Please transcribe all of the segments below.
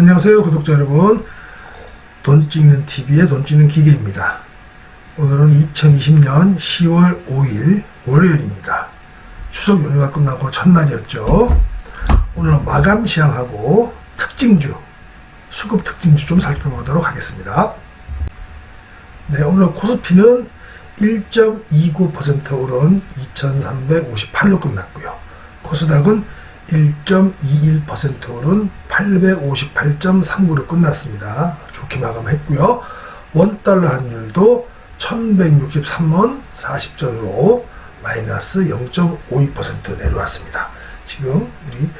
안녕하세요 구독자 여러분. 돈 찍는 TV의 돈 찍는 기계입니다. 오늘은 2020년 10월 5일 월요일입니다. 추석 연휴가 끝나고 첫날이었죠. 오늘은 마감 시향하고 특징주 수급 특징주 좀 살펴보도록 하겠습니다. 네 오늘 코스피는 1.29% 오른 2358로 끝났고요. 코스닥은 1.21% 오른 858.39로 끝났습니다. 좋게 마감했고요. 원달러 환율도 1163원 40전으로 마이너스 0.52% 내려왔습니다. 지금 우리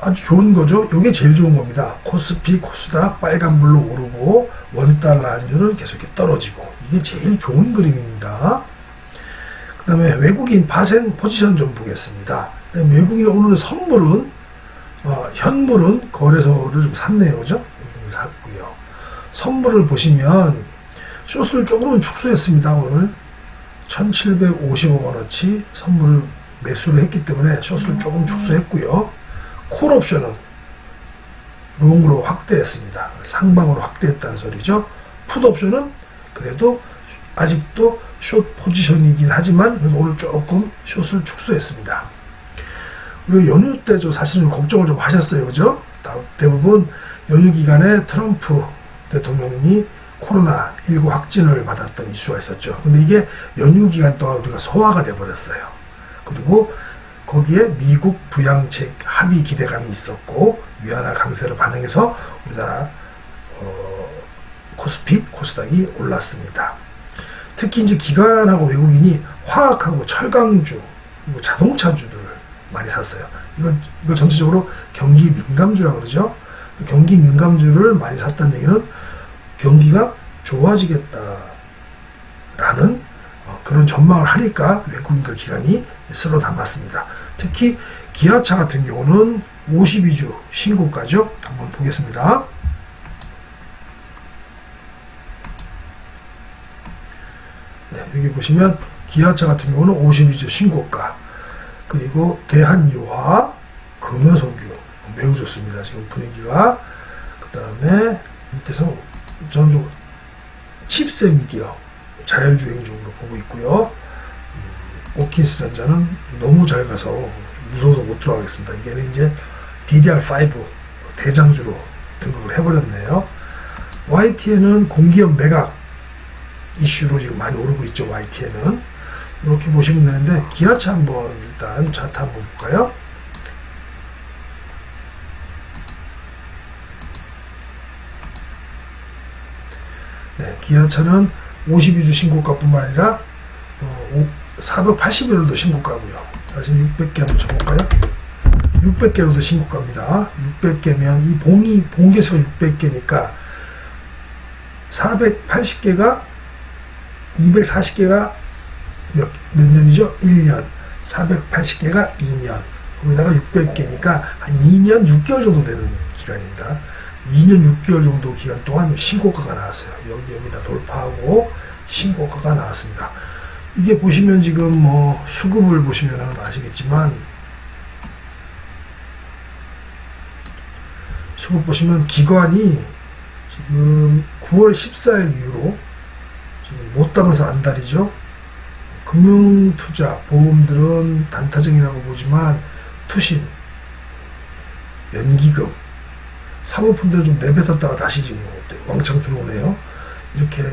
아주 좋은 거죠. 이게 제일 좋은 겁니다. 코스피, 코스닥 빨간불로 오르고 원달러 환율은 계속 이렇게 떨어지고 이게 제일 좋은 그림입니다. 그 다음에 외국인 파생 포지션 좀 보겠습니다. 외국인 오늘 선물은 어, 현물은 거래소를 좀 샀네요, 그죠? 샀고요. 선물을 보시면 숏을 조금은 축소했습니다. 오늘 1,750억 원어치 선물을 매수를 했기 때문에 숏을 조금 축소했고요. 콜 옵션은 롱으로 확대했습니다. 상방으로 확대했다는 소리죠. 풋 옵션은 그래도 아직도 숏 포지션이긴 하지만 오늘 조금 숏을 축소했습니다. 그리고 연휴 때 좀 사실은 걱정을 좀 하셨어요. 그죠? 다- 대부분 연휴 기간에 트럼프 대통령이 코로나19 확진을 받았던 이슈가 있었죠. 근데 이게 연휴 기간 동안 우리가 소화가 돼 버렸어요. 그리고 거기에 미국 부양책 합의 기대감이 있었고 위안화 강세를 반영해서 우리나라 어, 코스피, 코스닥이 올랐습니다. 특히 이제 기관하고 외국인이 화학하고 철강주, 그리고 자동차주들을 많이 샀어요. 이걸, 이걸 전체적으로 경기 민감주라고 그러죠. 경기 민감주를 많이 샀다는 얘기는 경기가 좋아지겠다라는 어, 그런 전망을 하니까 외국인과 기관이 쓸어 담았습니다. 특히 기아차 같은 경우는 52주 신고가죠. 한번 보겠습니다. 네, 여기 보시면 기아차 같은 경우는 52주 신고가 그리고 대한유화 금연석유 매우 좋습니다. 지금 분위기가 그 다음에 밑에서 저는 좀 칩세 미디어 자율주행적으로 보고 있고요. 음, 오킨스 전자는 너무 잘 가서 좀 무서워서 못 들어가겠습니다. 이게는 이제 DDR5 대장주로 등극을 해버렸네요. YTN은 공기업 매각 이슈로 지금 많이 오르고 있죠. YTN은 이렇게 보시면 되는데 기아차 한번 일단 차트 한번 볼까요? 네, 기아차는 52주 신고가뿐만 아니라 어, 480일로도 신고가고요. 사실 600개 한번 쳐볼까요? 600개로도 신고가입니다. 600개면 이 봉이 봉개수가 600개니까 480개가 240개가 몇, 몇 년이죠? 1년. 480개가 2년. 거기다가 600개니까 한 2년 6개월 정도 되는 기간입니다. 2년 6개월 정도 기간 동안 신고가가 나왔어요. 여기, 여기다 돌파하고 신고가가 나왔습니다. 이게 보시면 지금 뭐 수급을 보시면 아시겠지만 수급 보시면 기관이 지금 9월 14일 이후로 지금 못 담아서 안 달이죠. 금융투자, 보험들은 단타정이라고 보지만 투신, 연기금, 사모펀드를 좀 내뱉었다가 다시 지금 왕창 들어오네요. 이렇게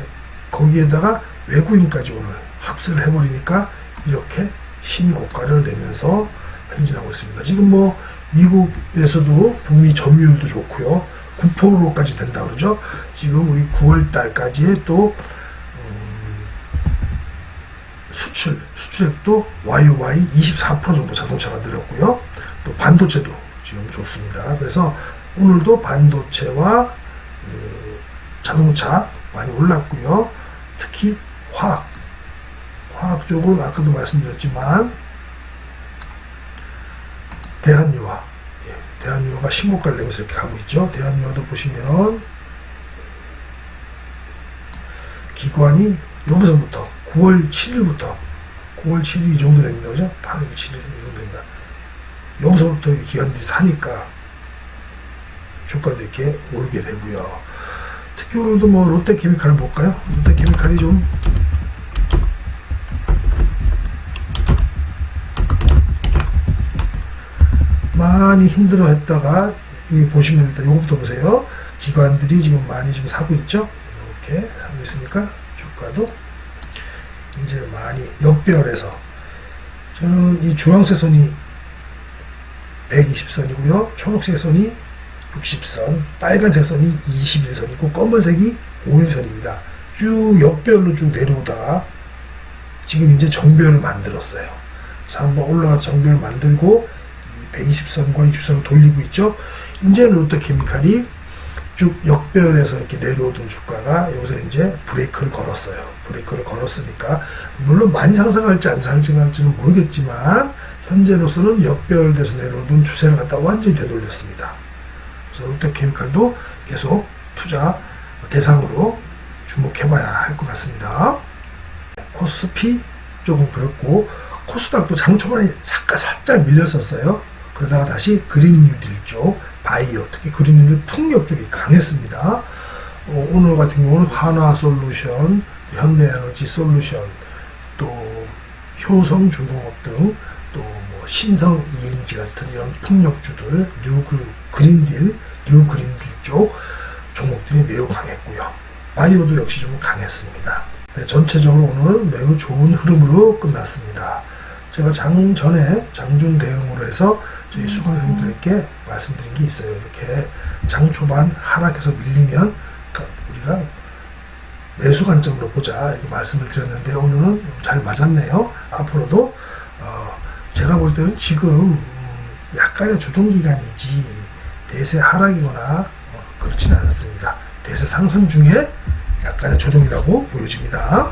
거기에다가 외국인까지 오늘 합세를 해버리니까 이렇게 신고가를 내면서 행진하고 있습니다. 지금 뭐 미국에서도 북미 점유율도 좋고요. 9%까지 된다 그러죠. 지금 우리 9월 달까지의 또 음, 수출, 수출액도 YOY 24% 정도 자동차가 늘었고요. 또 반도체도 지금 좋습니다. 그래서 오늘도 반도체와 그 자동차 많이 올랐고요. 특히 화학, 화학 쪽은 아까도 말씀드렸지만 대한유화, 예, 대한유화가 신고가를 내면서 이렇게 가고 있죠. 대한유화도 보시면 기관이 여기서부터 9월 7일부터 9월 7일 이 정도 됩니다. 그죠? 8월 7일 이 정도 됩니다. 여기서부터 기관들이 사니까 주가도 이렇게 오르게 되고요. 특히 오늘도 뭐 롯데케미칼을 볼까요? 롯데케미칼이 좀 많이 힘들어 했다가 여기 보시면 일단 요거부터 보세요. 기관들이 지금 많이 좀 사고 있죠? 이렇게 하고 있으니까 주가도 이제 많이 역배열해서 저는 이 주황색 선이 120선이고요. 초록색 선이 60선, 빨간색 선이 21선이고 검은색이 5일선입니다. 쭉 역배열로 쭉 내려오다가 지금 이제 정배열을 만들었어요. 그래서 한번 올라가 정배열 만들고 이 120선과 60선을 돌리고 있죠. 이제는 롯데케미칼이 쭉 역배열에서 이렇게 내려오던 주가가 여기서 이제 브레이크를 걸었어요. 브레이크를 걸었으니까 물론 많이 상승할지 안 상승할지는 모르겠지만 현재로서는 역배열돼서 내려오던 추세를 갖다 완전히 되돌렸습니다. 그래서 롯데케미칼도 계속 투자 대상으로 주목해봐야 할 것 같습니다. 코스피 조금 그렇고 코스닥도 장 초반에 살짝 살짝 밀렸었어요. 그러다가 다시 그린 뉴딜 쪽 바이오 특히 그린 뉴딜 풍력 쪽이 강했습니다. 어, 오늘 같은 경우는 한화솔루션, 현대에너지 솔루션, 또 효성중공업 등 또뭐 신성 ENG 같은 이런 풍력주들 뉴 그, 그린딜, 뉴 그린딜 쪽 종목들이 매우 강했고요. 바이오도 역시 좀 강했습니다. 네, 전체적으로 오늘은 매우 좋은 흐름으로 끝났습니다. 제가 장 전에 장중 대응으로 해서 저희 수강생들에게 말씀드린 게 있어요. 이렇게 장 초반 하락해서 밀리면 우리가 매수 관점으로 보자 이렇게 말씀을 드렸는데 오늘은 잘 맞았네요. 앞으로도 어, 제가 볼 때는 지금 음, 약간의 조정 기간이지 대세 하락이거나 어, 그렇지는 않습니다. 대세 상승 중에 약간의 조정이라고 보여집니다.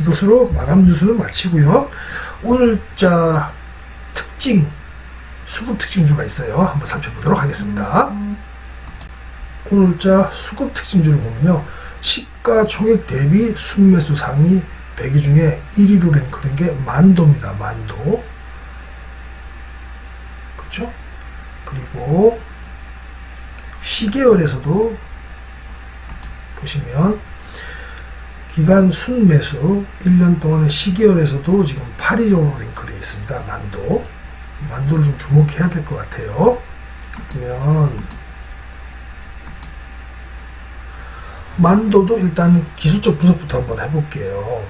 이것으로 마감 뉴스는 마치고요. 오늘자 특징 수급 특징주가 있어요. 한번 살펴보도록 하겠습니다. 오늘자 수급 특징주를 보면요. 시가 총액 대비 순매수 상위 100위 중에 1위로 랭크된 게 만도입니다. 만도. 그렇죠? 그리고 시계열에서도 보시면 기간 순매수 1년 동안의 시계열에서도 지금 8위로 랭크되어 있습니다. 만도. 만도를 좀 주목해야 될 것 같아요. 그러면 만도도 일단 기술적 분석부터 한번 해볼게요.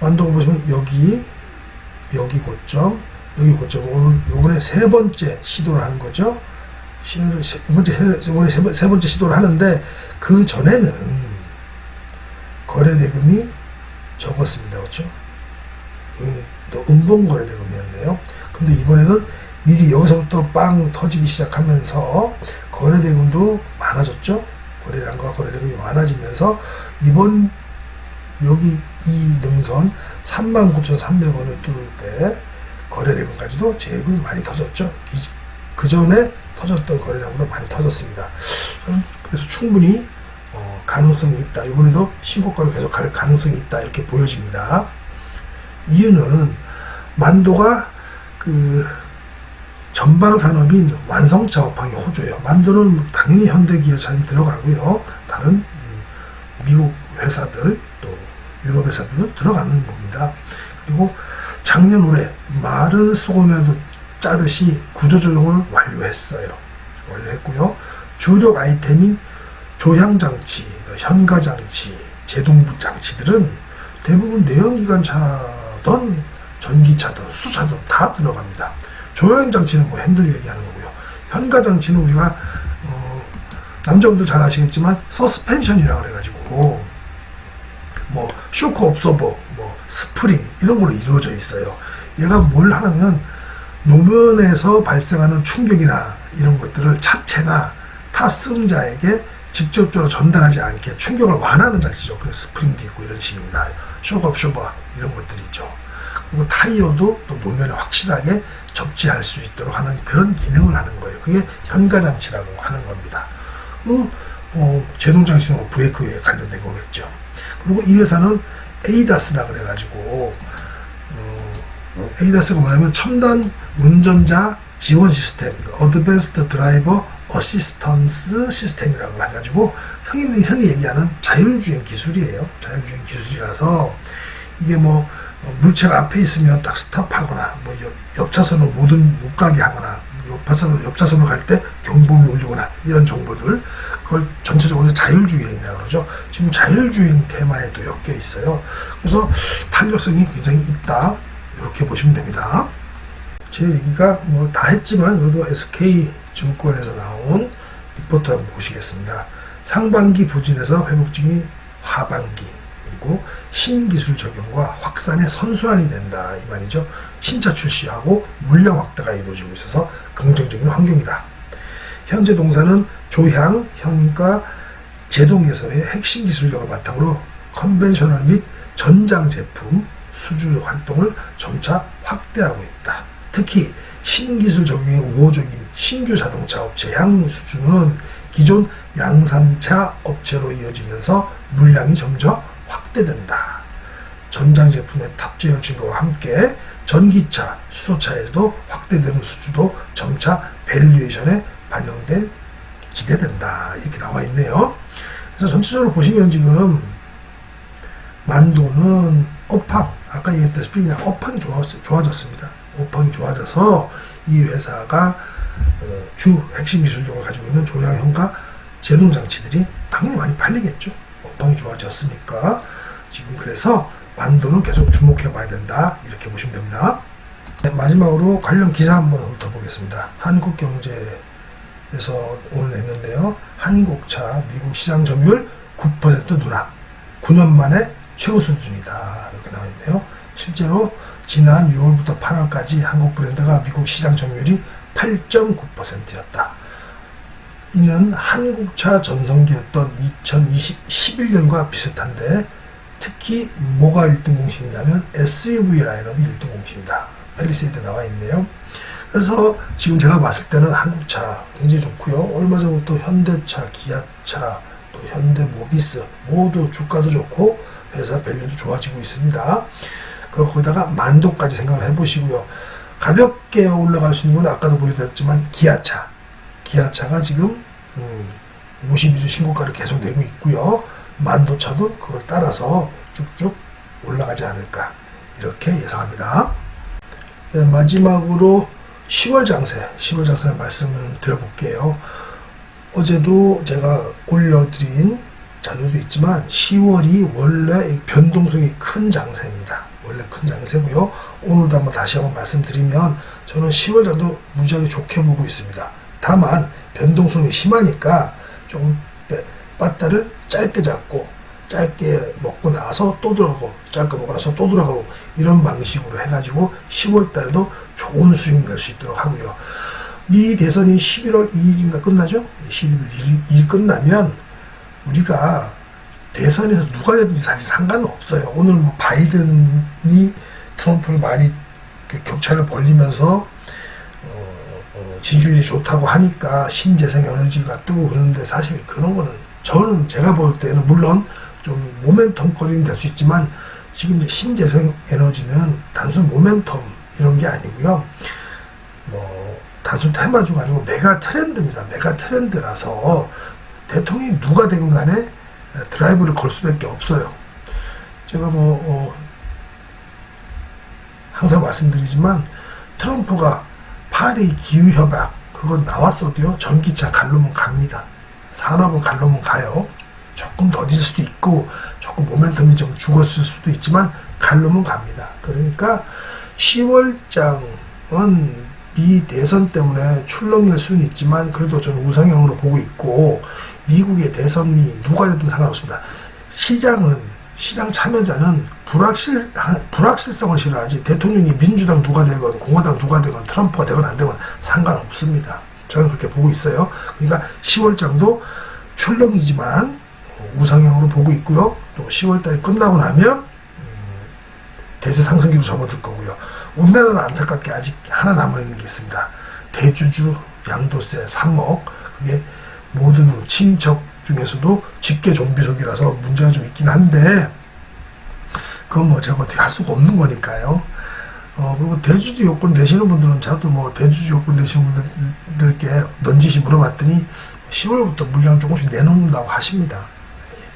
만도가 보시면 여기 여기 고점 여기 고점 오늘 요번에 세 번째 시도를 하는 거죠. 시도를 세 번째 세, 이번에 세, 번- 세 번째 시도를 하는데 그 전에는 거래 대금이 적었습니다. 그렇죠? 또 음봉 거래 대금이었네요. 근데 이번에는 미리 여기서부터 빵 터지기 시작하면서 거래 대금도 많아졌죠. 거래량과 거래 대금이 많아지면서 이번 여기 이 능선 39,300원을 뚫을 때 거래 대금까지도 제일 많이 터졌죠. 그 전에 터졌던 거래량보다 많이 터졌습니다. 음, 그래서 충분히 어, 가능성이 있다. 이번에도 신고가로 계속 갈 가능성이 있다. 이렇게 보여집니다. 이유는 만도가 그 전방 산업인 완성차 업황이 호조예요. 만도는 당연히 현대기아차는 들어가고요. 다른 음, 미국 회사들 또 유럽 회사들도 들어가는 겁니다. 그리고 작년 올해 마른 수건에도 짜듯이 구조조정을 완료했어요. 완료했고요. 주력 아이템인 조향장치, 현가장치, 제동부 장치들은 대부분 내연기관차든 전기차든 수차든 다 들어갑니다. 조향장치는 뭐 핸들 얘기하는 거고요. 현가 장치는 우리가 어, 남자분들 잘 아시겠지만 서스펜션이라 그래가지고 뭐 쇼크 옵서버, 뭐 스프링 이런 걸로 이루어져 있어요. 얘가 뭘 하냐면 노면에서 발생하는 충격이나 이런 것들을 차체나 탑승자에게 직접적으로 전달하지 않게 충격을 완화하는 장치죠. 그래서 스프링도 있고 이런 식입니다. 쇼크 옵서버 이런 것들이 있죠. 그리고 타이어도 또 노면에 확실하게 접지할 수 있도록 하는 그런 기능을 하는 거예요. 그게 현가장치라고 하는 겁니다. 그리고 어, 제동장치는 뭐 브레이크에 관련된 거겠죠. 그리고 이 회사는 에이다스라 그래가지고 어, 에이다스가 뭐냐면 첨단 운전자 지원 시스템, 어드밴스드 드라이버 어시스턴스 시스템이라고 해가지고 흔히, 흔히 얘기하는 자율주행 기술이에요. 자율주행 기술이라서 이게 뭐 어, 물체가 앞에 있으면 딱 스탑하거나 뭐 옆, 옆 차선으로 모든 못 가게 하거나 옆 차선 옆 차선으로 갈 때 경보음이 울리거나 이런 정보들 그걸 전체적으로 자율주행이라고 그러죠. 지금 자율주행 테마에도 엮여 있어요. 그래서 탄력성이 굉장히 있다 이렇게 보시면 됩니다. 제 얘기가 뭐 다 했지만 그래도 SK 증권에서 나온 리포트 한번 보시겠습니다. 상반기 부진에서 회복 중인 하반기 그리고 신기술 적용과 확산의 선순환이 된다 이 말이죠. 신차 출시하고 물량 확대가 이루어지고 있어서 긍정적인 환경이다. 현재 동사는 조향, 현가, 제동에서의 핵심 기술력을 바탕으로 컨벤셔널 및 전장 제품 수주 활동을 점차 확대하고 있다. 특히 신기술 적용에 우호적인 신규 자동차 업체 향 수주는 기존 양산차 업체로 이어지면서 물량이 점점 확대된다. 전장 제품의 탑재율 증가와 함께 전기차, 수소차에도 확대되는 수주도 점차 밸류에이션에 반영될 기대된다. 이렇게 나와 있네요. 그래서 전체적으로 보시면 지금 만도는 업황, 아까 얘기했다시피 그냥 업황이 좋아졌습니다. 업황이 좋아져서 이 회사가 어, 주 핵심 기술력을 가지고 있는 조향형과 제동 장치들이 당연히 많이 팔리겠죠. 업황이 좋아졌으니까 지금 그래서 만도는 계속 주목해 봐야 된다. 이렇게 보시면 됩니다. 네, 마지막으로 관련 기사 한번 훑어보겠습니다. 한국경제에서 오늘 냈는데요. 한국차 미국 시장 점유율 9% 누락. 9년 만에 최고 수준이다. 이렇게 나와 있네요. 실제로 지난 6월부터 8월까지 한국 브랜드가 미국 시장 점유율이 8.9%였다. 이는 한국차 전성기였던 2011년과 비슷한데 특히 뭐가 1등 공신이냐면 SUV 라인업이 1등 공신이다. 펠리세이드 나와 있네요. 그래서 지금 제가 봤을 때는 한국차 굉장히 좋고요. 얼마 전부터 현대차, 기아차, 또 현대 모비스 모두 주가도 좋고 회사 밸류도 좋아지고 있습니다. 그 거기다가 만도까지 생각을 해보시고요. 가볍게 올라갈 수 있는 건 아까도 보여드렸지만 기아차, 기아차가 지금 음, 52주 신고가를 계속 내고 있고요. 만도차도 그걸 따라서 쭉쭉 올라가지 않을까 이렇게 예상합니다. 네, 마지막으로 10월 장세, 10월 장세 말씀을 드려볼게요. 어제도 제가 올려드린 자료도 있지만 10월이 원래 변동성이 큰 장세입니다. 원래 큰 장세고요. 오늘도 한번 다시 한번 말씀드리면 저는 10월 장도 무지하게 좋게 보고 있습니다. 다만 변동성이 심하니까 조금 빠따를 짧게 잡고 짧게 먹고 나서 또 들어가고 짧게 먹고 나서 또 들어가고 이런 방식으로 해가지고 10월 달에도 좋은 수익 낼 수 있도록 하고요. 미 대선이 11월 2일인가 끝나죠? 11월 2일, 2일 끝나면 우리가 대선에서 누가 되든지 사실 상관은 없어요. 오늘 뭐 바이든이 트럼프를 많이 그 격차를 벌리면서 지지율이 좋다고 하니까 신재생 에너지가 뜨고 그러는데 사실 그런 거는 저는 제가 볼 때는 물론 좀 모멘텀거리는 될 수 있지만 지금 신재생 에너지는 단순 모멘텀 이런 게 아니고요. 뭐 단순 테마주가 아니고 메가 트렌드입니다. 메가 트렌드라서 대통령이 누가 되건 간에 드라이브를 걸 수밖에 없어요. 제가 뭐 어, 항상 말씀드리지만 트럼프가 파리 기후 협약 그거 나왔어도요 전기차 갈로면 갑니다. 산업은 갈로면 가요. 조금 더딜 수도 있고 조금 모멘텀이 좀 죽었을 수도 있지만 갈로면 갑니다. 그러니까 10월장은 미 대선 때문에 출렁일 수는 있지만 그래도 저는 우상향으로 보고 있고 미국의 대선이 누가 됐든 상관없습니다. 시장은 시장 참여자는 불확실 불확실성을 싫어하지 대통령이 민주당 누가 되건 공화당 누가 되건 트럼프가 되건 안 되건 상관없습니다. 저는 그렇게 보고 있어요. 그러니까 10월장도 출렁이지만 우상향으로 보고 있고요. 또 10월달이 끝나고 나면 음, 대세 상승기로 접어들 거고요. 우리나라는 안타깝게 아직 하나 남아있는 게 있습니다. 대주주 양도세 3억 그게 모든 친척 중에서도 직계 좀비속이라서 문제가 좀 있긴 한데 그건 뭐 제가 어떻게 할 수가 없는 거니까요. 어, 그리고 대주주 요건 되시는 분들은 저도 뭐 대주주 요건 되시는 분들께 넌지시 물어봤더니 10월부터 물량 조금씩 내놓는다고 하십니다.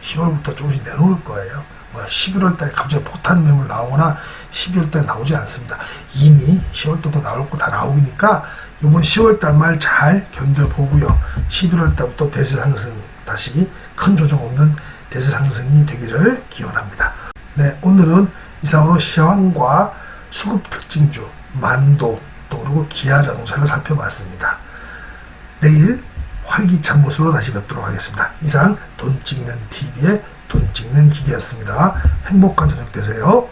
10월부터 조금씩 내놓을 거예요. 뭐 11월 달에 갑자기 폭탄 매물 나오거나 12월 달에 나오지 않습니다. 이미 10월 달도 나올 거 다 나오니까 이번 10월 달 말 잘 견뎌보고요. 11월 달부터 대세 상승 다시 큰 조정 없는 대세 상승이 되기를 기원합니다. 네, 오늘은 이상으로 시황과 수급 특징주, 만도, 또 그리고 기아 자동차를 살펴봤습니다. 내일 활기찬 모습으로 다시 뵙도록 하겠습니다. 이상 돈 찍는 TV의 돈 찍는 기계였습니다. 행복한 저녁 되세요.